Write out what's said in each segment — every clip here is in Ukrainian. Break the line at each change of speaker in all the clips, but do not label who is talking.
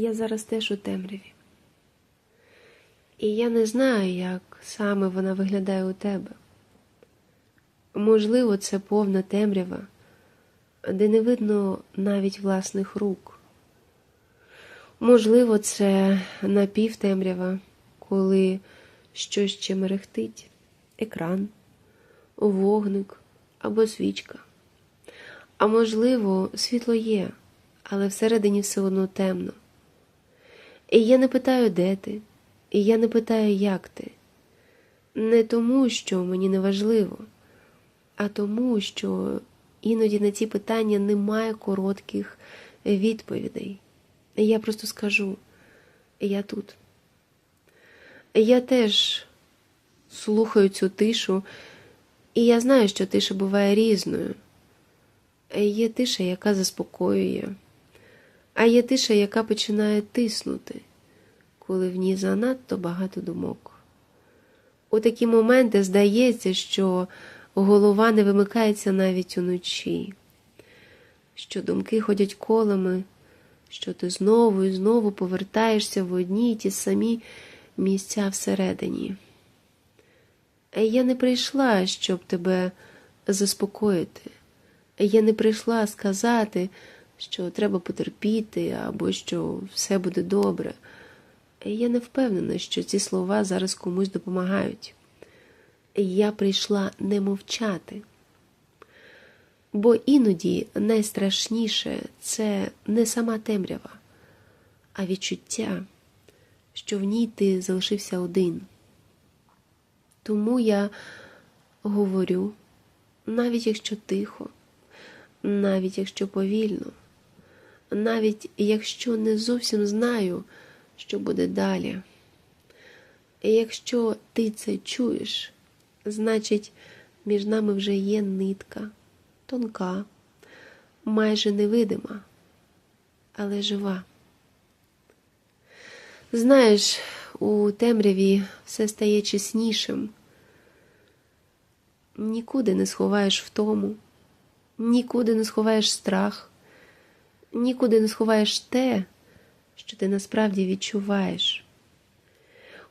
я зараз теж у темряві. І я не знаю, як саме вона виглядає у тебе. Можливо, це повна темрява, де не видно навіть власних рук. Можливо, це напівтемрява, коли щось ще мерехтить, екран, вогник або свічка. А можливо, світло є, але всередині все одно темно. І я не питаю, де ти, і я не питаю, як ти. Не тому, що мені не важливо, а тому, що іноді на ці питання немає коротких відповідей. Я просто скажу, я тут. Я теж слухаю цю тишу, і я знаю, що тиша буває різною. Є тиша, яка заспокоює, а є тиша, яка починає тиснути, коли в ній занадто багато думок. У такі моменти здається, що голова не вимикається навіть уночі, що думки ходять колами, що ти знову і знову повертаєшся в одні й ті самі місця всередині. Я не прийшла, щоб тебе заспокоїти. Я не прийшла сказати, що треба потерпіти або що все буде добре. Я не впевнена, що ці слова зараз комусь допомагають. Я прийшла не мовчати. Бо іноді найстрашніше це не сама темрява, а відчуття, що в ній ти залишився один. Тому я говорю, навіть якщо тихо, навіть якщо повільно, навіть якщо не зовсім знаю, що буде далі. І якщо ти це чуєш, значить, між нами вже є нитка, тонка, майже невидима, але жива. Знаєш, у темряві все стає чеснішим. Нікуди не сховаєш втому, нікуди не сховаєш страх, нікуди не сховаєш те, що ти насправді відчуваєш.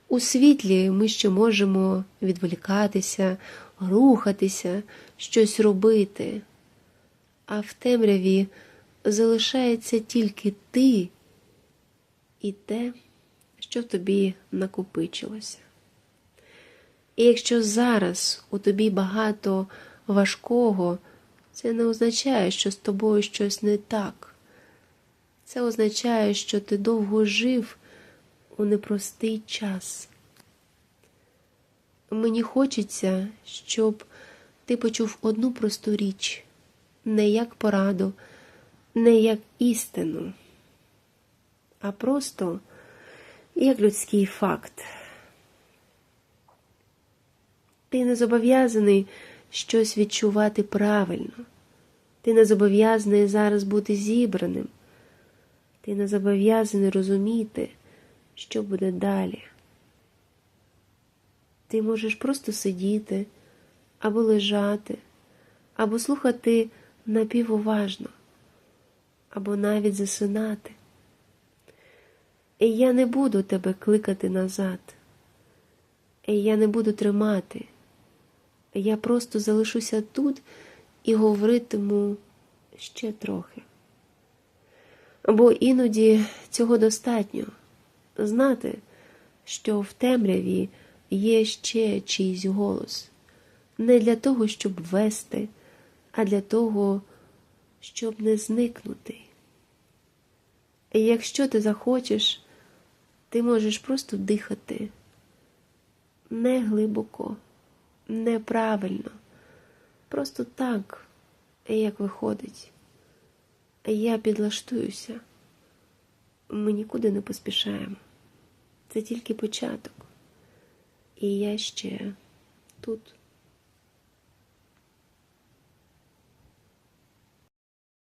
У світлі ми ще можемо відволікатися, рухатися, щось робити, а в темряві залишається тільки ти і те, що в тобі накопичилося. І якщо зараз у тобі багато важкого, це не означає, що з тобою щось не так. Це означає, що ти довго жив у непростий час. Мені хочеться, щоб ти почув одну просту річ, не як пораду, не як істину, а просто як людський факт. Ти не зобов'язаний щось відчувати правильно. Ти не зобов'язаний зараз бути зібраним. Ти не зобов'язаний розуміти, що буде далі. Ти можеш просто сидіти, або лежати, або слухати напівуважно, або навіть засинати. І я не буду тебе кликати назад. І я не буду тримати. Я просто залишуся тут і говоритиму ще трохи. Бо іноді цього достатньо знати, що в темряві є ще чийсь голос, не для того, щоб вести, а для того, щоб не зникнути. Якщо ти захочеш, ти можеш просто дихати не глибоко, неправильно, просто так, як виходить. Я підлаштуюся. Ми нікуди не поспішаємо. Це тільки початок. І я ще тут.